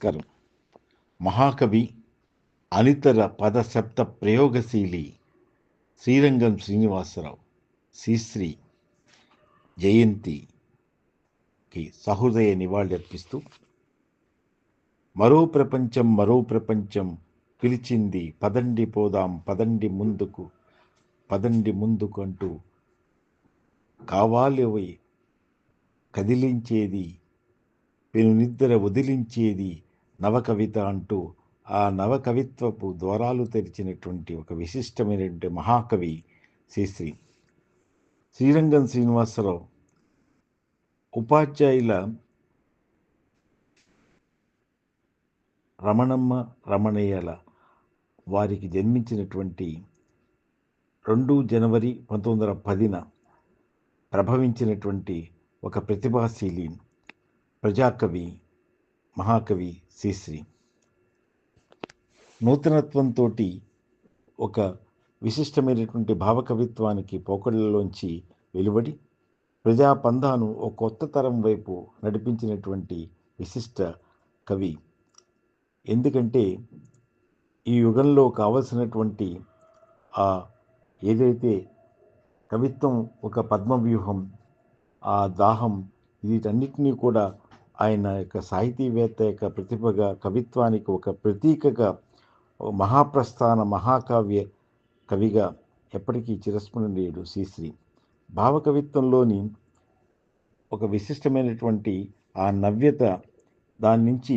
నమస్కారం. మహాకవి అనితర పదశబ్ద ప్రయోగశీలి శ్రీరంగం శ్రీనివాసరావు శ్రీశ్రీ జయంతికి సహృదయ నివాళులర్పిస్తూ మరో ప్రపంచం మరో ప్రపంచం పిలిచింది పదండి పోదాం పదండి ముందుకు పదండి ముందుకు అంటూ కావాలి కదిలించేది పెను నిద్ర వదిలించేది నవకవిత అంటూ ఆ నవకవిత్వపు ద్వారాలు తెరిచినటువంటి ఒక విశిష్టమైనటువంటి మహాకవి శ్రీశ్రీ. శ్రీరంగం శ్రీనివాసరావు ఉపాధ్యాయుల రమణమ్మ రమణయ్యల వారికి జన్మించినటువంటి రెండు జనవరి పంతొమ్మిది వందల పదిన ప్రభవించినటువంటి ఒక ప్రతిభాశీలి ప్రజాకవి మహాకవి శ్రీశ్రీ నూతనత్వంతో ఒక విశిష్టమైనటువంటి భావకవిత్వానికి పోకడలలోంచి వెలువడి ప్రజా పందాను ఒక కొత్త తరం వైపు నడిపించినటువంటి విశిష్ట కవి. ఎందుకంటే ఈ యుగంలో కావలసినటువంటి ఆ ఏదైతే కవిత్వం ఒక పద్మవ్యూహం ఆ దాహం వీటన్నిటినీ కూడా ఆయన యొక్క సాహితీవేత్త యొక్క ప్రతిభగా కవిత్వానికి ఒక ప్రతీకగా మహాప్రస్థాన మహాకావ్య కవిగా ఎప్పటికీ చిరస్మరణీయుడు శ్రీశ్రీ భావకవిత్వంలోని ఒక విశిష్టమైనటువంటి ఆ నవ్యత దాని నుంచి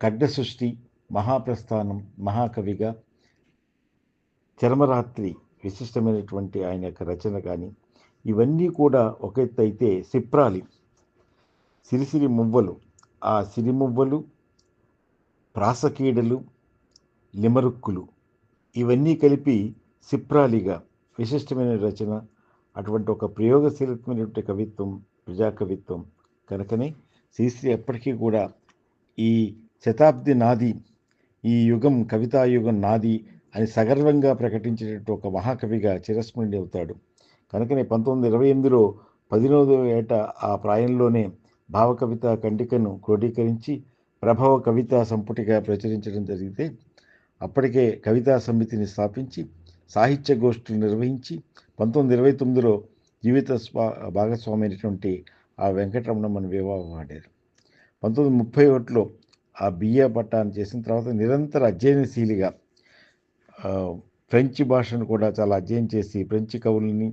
ఖడ్డ సృష్టి మహాప్రస్థానం మహాకవిగా చరమరాత్రి విశిష్టమైనటువంటి ఆయన యొక్క రచన కానీ ఇవన్నీ కూడా ఒక ఎత్తు అయితే సిప్రాలి. సిరిసిరి మువ్వలు ఆ సిరిమువ్వలు ప్రాసకీడలు లిమరుక్కులు ఇవన్నీ కలిపి సిప్రాలిగా విశిష్టమైన రచన. అటువంటి ఒక ప్రయోగశీలమైనటువంటి కవిత్వం ప్రజాకవిత్వం కనుకనే శ్రీశ్రీ ఎప్పటికీ కూడా ఈ శతాబ్ది నాది ఈ యుగం కవితాయుగం నాది అని సగర్వంగా ప్రకటించేటట్టు ఒక మహాకవిగా చిరస్మరణి అవుతాడు కనుకనే పంతొమ్మిది ఇరవై ఎనిమిదిలో పదినోదవ ఏట ఆ ప్రాయంలోనే భావకవిత కండికను క్రోడీకరించి ప్రభవ కవితా సంపుటిగా ప్రచురించడం జరిగితే అప్పటికే కవితా సమితిని స్థాపించి సాహిత్య గోష్ఠులు నిర్వహించి పంతొమ్మిది ఇరవై తొమ్మిదిలో జీవిత స్వా భాగస్వామి అయినటువంటి ఆ వెంకటరమణమ్మను వివాహం ఆడారు. పంతొమ్మిది ముప్పై ఒకటిలో ఆ బిఏ పట్టాన్ని చేసిన తర్వాత నిరంతర అధ్యయనశీలిగా ఫ్రెంచ్ భాషను కూడా చాలా అధ్యయనం చేసి ఫ్రెంచ్ కవుల్ని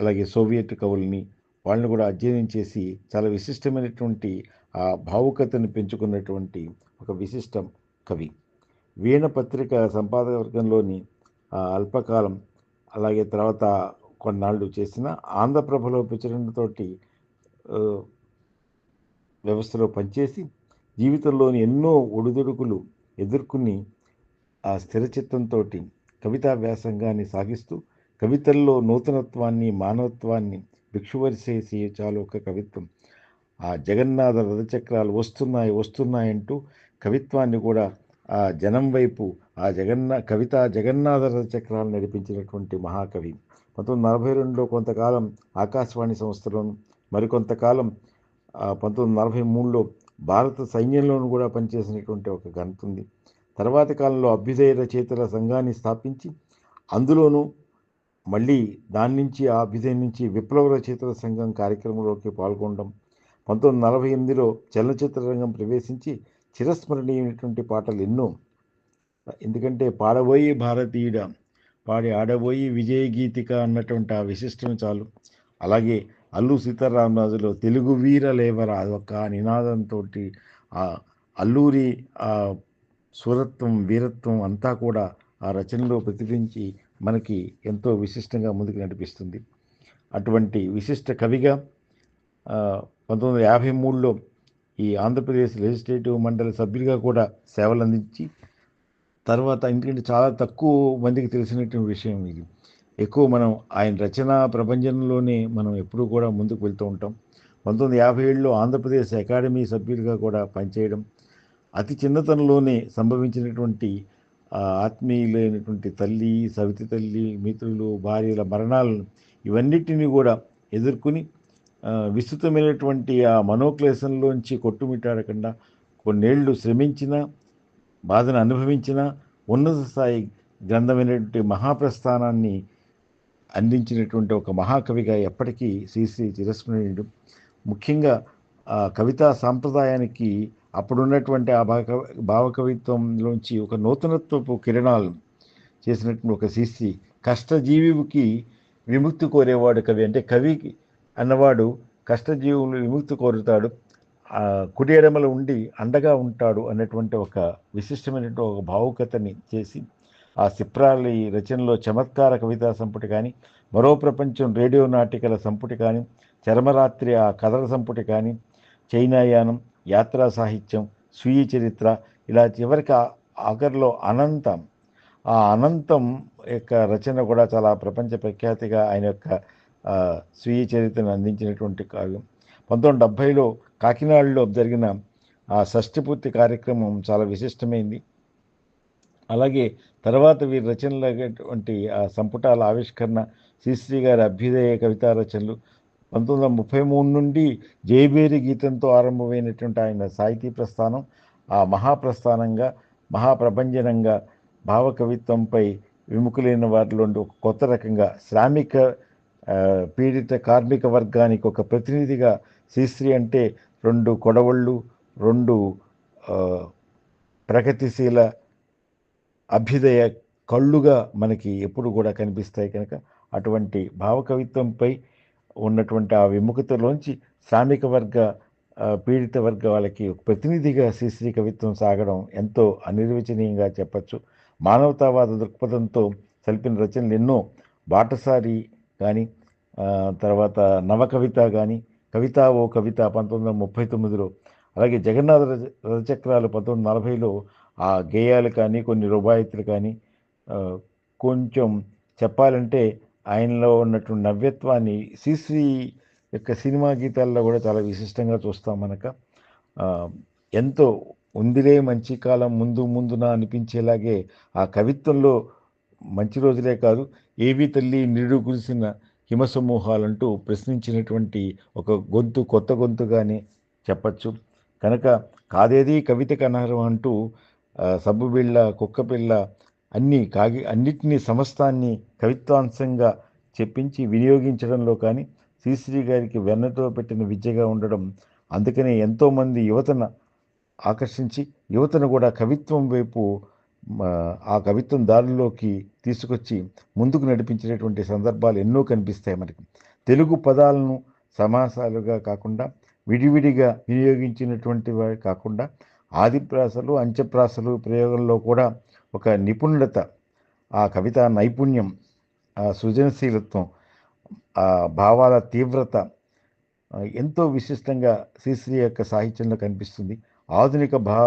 అలాగే సోవియట్ కవుల్ని వాళ్ళని కూడా అధ్యయనం చేసి చాలా విశిష్టమైనటువంటి ఆ భావుకతను పెంచుకున్నటువంటి ఒక విశిష్టం కవి. వీణ పత్రిక సంపాదక వర్గంలోని అల్పకాలం అలాగే తర్వాత కొన్నాళ్ళు చేసిన ఆంధ్రప్రభలో ప్రచురణతోటి వ్యవస్థలో పనిచేసి జీవితంలోని ఎన్నో ఒడిదుడుకులు ఎదుర్కొని ఆ స్థిరచిత్తంతో కవితా వ్యాసంగాన్ని సాగిస్తూ కవితల్లో నూతనత్వాన్ని మానవత్వాన్ని భిక్షువరిసేసి చాలు ఒక కవిత్వం. ఆ జగన్నాథ రథచక్రాలు వస్తున్నాయి వస్తున్నాయంటూ కవిత్వాన్ని కూడా ఆ జనం వైపు ఆ జగన్నా కవిత జగన్నాథ రథచక్రాలు నడిపించినటువంటి మహాకవి. పంతొమ్మిది నలభై రెండులో కొంతకాలం ఆకాశవాణి సంస్థలోను మరికొంతకాలం పంతొమ్మిది నలభై మూడులో భారత సైన్యంలోనూ కూడా పనిచేసినటువంటి ఒక ఘనత ఉంది. తర్వాత కాలంలో అభ్యుదయ రచయితల సంఘాన్ని స్థాపించి అందులోనూ మళ్ళీ దాని నుంచి ఆ విధం నుంచి విప్లవ రచయితల సంఘం కార్యక్రమంలోకి పాల్గొనడం పంతొమ్మిది నలభై ఎనిమిదిలో చలనచిత్ర రంగం ప్రవేశించి చిరస్మరణీయమైనటువంటి పాటలు ఎన్నో. ఎందుకంటే పాడబోయి భారతీయుడ పాడి ఆడబోయి విజయ గీతిక అన్నటువంటి ఆ విశిష్టం చాలు. అలాగే అల్లు సీతారామరాజులో తెలుగు వీర లేవరా అదొక నినాదంతో ఆ అల్లూరి ఆ స్వరత్వం వీరత్వం అంతా కూడా ఆ రచనలో ప్రతిభించి మనకి ఎంతో విశిష్టంగా ముందుకు నడిపిస్తుంది. అటువంటి విశిష్ట కవిగా పంతొమ్మిది వందల యాభై మూడులో ఈ ఆంధ్రప్రదేశ్ లెజిస్లేటివ్ మండలి సభ్యులుగా కూడా సేవలు అందించి తర్వాత ఎందుకంటే చాలా తక్కువ మందికి తెలిసినటువంటి విషయం ఇది. ఎక్కువ మనం ఆయన రచన ప్రపంచంలోనే మనం ఎప్పుడూ కూడా ముందుకు వెళ్తూ ఉంటాం. పంతొమ్మిది యాభై ఏడులో ఆంధ్రప్రదేశ్ అకాడమీ సభ్యులుగా కూడా పనిచేయడం అతి చిన్నతనంలోనే సంభవించినటువంటి ఆత్మీయులైనటువంటి తల్లి సవితి తల్లి మిత్రులు భార్యల మరణాలను ఇవన్నిటిని కూడా ఎదుర్కొని విస్తృతమైనటువంటి ఆ మనోక్లేశంలోంచి కొట్టుమిట్టాడకుండా కొన్నేళ్ళు శ్రమించిన బాధను అనుభవించిన ఉన్నత స్థాయి గ్రంథమైనటువంటి మహాప్రస్థానాన్ని అందించినటువంటి ఒక మహాకవిగా ఎప్పటికీ శ్రీశ్రీ చిరస్మరణీయుడు. ముఖ్యంగా ఆ కవితా సాంప్రదాయానికి అప్పుడున్నటువంటి ఆ భావ భావకవిత్వంలోంచి ఒక నూతనత్వపు కిరణాలు చేసినటువంటి ఒక శిస్తి కష్టజీవికి విముక్తి కోరేవాడు కవి. అంటే కవి అన్నవాడు కష్టజీవులు విముక్తి కోరుతాడు. ఆ కుడి ఉండి అండగా ఉంటాడు అన్నటువంటి ఒక విశిష్టమైనటువంటి ఒక భావుకతని చేసి ఆ సిప్రాలి రచనలో చమత్కార కవితా సంపుటి కానీ మరో ప్రపంచం రేడియో నాటికల సంపుటి కానీ చర్మరాత్రి ఆ కథల సంపుటి కానీ చైనాయానం యాత్రా సాహిత్యం స్వీయ చరిత్ర ఇలా చివరికి ఆఖరిలో అనంతం. ఆ అనంతం యొక్క రచన కూడా చాలా ప్రపంచ ప్రఖ్యాతిగా ఆయన యొక్క స్వీయ చరిత్రను అందించినటువంటి కావ్యం. పంతొమ్మిది డెబ్భైలో కాకినాడలో జరిగిన ఆ షష్టిపూర్తి కార్యక్రమం చాలా విశిష్టమైంది. అలాగే తర్వాత వీరి రచనలటువంటి ఆ సంపుటాల ఆవిష్కరణ శ్రీశ్రీ గారి అభ్యుదయ కవితా రచనలు పంతొమ్మిది వందల ముప్పై మూడు నుండి జయబేరి గీతంతో ఆరంభమైనటువంటి ఆయన సాహితీ ప్రస్థానం ఆ మహాప్రస్థానంగా మహాప్రపంచనంగా భావకవిత్వంపై విముఖులైన వారిలో ఒక కొత్త రకంగా శ్రామిక పీడిత కార్మిక వర్గానికి ఒక ప్రతినిధిగా శ్రీశ్రీ అంటే రెండు కొడవళ్ళు రెండు ప్రగతిశీల అభ్యుదయ కళ్ళుగా మనకి ఎప్పుడు కూడా కనిపిస్తాయి కనుక అటువంటి భావకవిత్వంపై ఉన్నటువంటి ఆ విముఖతలోంచి శ్రామిక వర్గ పీడిత వర్గ వాళ్ళకి ఒక ప్రతినిధిగా శ్రీశ్రీ కవిత్వం సాగడం ఎంతో అనిర్వచనీయంగా చెప్పచ్చు. మానవతావాద దృక్పథంతో తెలిపిన రచనలు ఎన్నో. బాటసారి కానీ తర్వాత నవకవిత కానీ కవిత ఓ కవిత పంతొమ్మిది వందల ముప్పై తొమ్మిదిలో అలాగే జగన్నాథ రజ రథచక్రాలు పంతొమ్మిది నలభైలో ఆ గేయాలు కానీ కొన్ని రుబాయితులు కానీ కొంచెం చెప్పాలంటే ఆయనలో ఉన్నటువంటి నవ్యత్వాన్ని శ్రీశ్రీ యొక్క సినిమా గీతాల్లో కూడా చాలా విశిష్టంగా చూస్తాం మనక. ఎంతో ఉందిలే మంచి కాలం ముందు ముందున అనిపించేలాగే ఆ కవిత్వంలో మంచి రోజులే కాదు ఏవి తల్లి నిరుడు కురిసిన హిమసమూహాలంటూ ప్రశ్నించినటువంటి ఒక గొంతు కొత్త గొంతుగానే చెప్పచ్చు. కనుక కాదేది కవితకు అనర్హం అంటూ సబ్బుబిళ్ళ కుక్కపిల్ల అన్ని కాగి అన్నిటినీ సమస్తాన్ని కవిత్వాంశంగా చెప్పించి వినియోగించడంలో కానీ శ్రీశ్రీ గారికి వెన్నతో పెట్టిన విద్యగా ఉండడం అందుకనే ఎంతోమంది యువతను ఆకర్షించి యువతను కూడా కవిత్వం వైపు ఆ కవిత్వం దారిలోకి తీసుకొచ్చి ముందుకు నడిపించినటువంటి సందర్భాలు ఎన్నో కనిపిస్తాయి మనకి. తెలుగు పదాలను సమాసాలుగా కాకుండా విడివిడిగా వినియోగించినటువంటి కాకుండా ఆదిప్రాసలు అంత్యప్రాసలు ప్రయోగంలో కూడా ఒక నిపుణులత ఆ కవిత నైపుణ్యం ఆ సృజనశీలత్వం ఆ భావాల తీవ్రత ఎంతో విశిష్టంగా శ్రీశ్రీ యొక్క సాహిత్యంలో కనిపిస్తుంది. ఆధునిక భా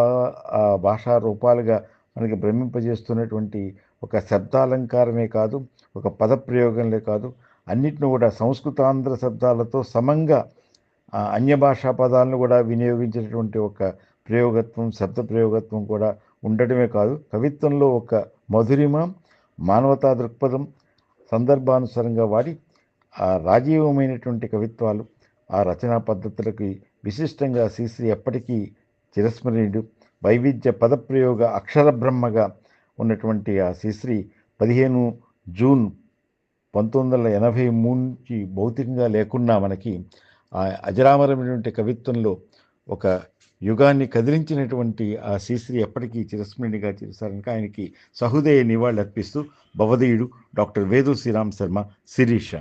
భాషా రూపాలుగా మనకి భ్రమింపజేస్తున్నటువంటి ఒక శబ్దాలంకారమే కాదు ఒక పదప్రయోగంలే కాదు అన్నిటిని కూడా సంస్కృతాంధ్ర శబ్దాలతో సమంగా అన్య భాషా పదాలను కూడా వినియోగించినటువంటి ఒక ప్రయోగత్వం శబ్ద ప్రయోగత్వం కూడా ఉండటమే కాదు కవిత్వంలో ఒక మధురిమ మానవతా దృక్పథం సందర్భానుసారంగా వాడి ఆ రాజీవమైనటువంటి కవిత్వాలు ఆ రచనా పద్ధతులకి విశిష్టంగా శ్రీశ్రీ ఎప్పటికీ చిరస్మరణీయుడు. వైవిధ్య పదప్రయోగ అక్షర బ్రహ్మగా ఉన్నటువంటి ఆ శ్రీశ్రీ పదిహేను జూన్ పంతొమ్మిది వందల ఎనభై మూడు నుంచి భౌతికంగా లేకున్నా మనకి ఆ అజరామరమైనటువంటి కవిత్వంలో ఒక యుగాన్ని కదిలించినటువంటి ఆ శ్రీశ్రీ ఎప్పటికీ చిరస్మరణిగా చేశారని ఆయనకి సహృదయ నివాళులు అర్పిస్తూ భవదీయుడు డాక్టర్ వేదు శ్రీరామ్ శర్మ శిరీష.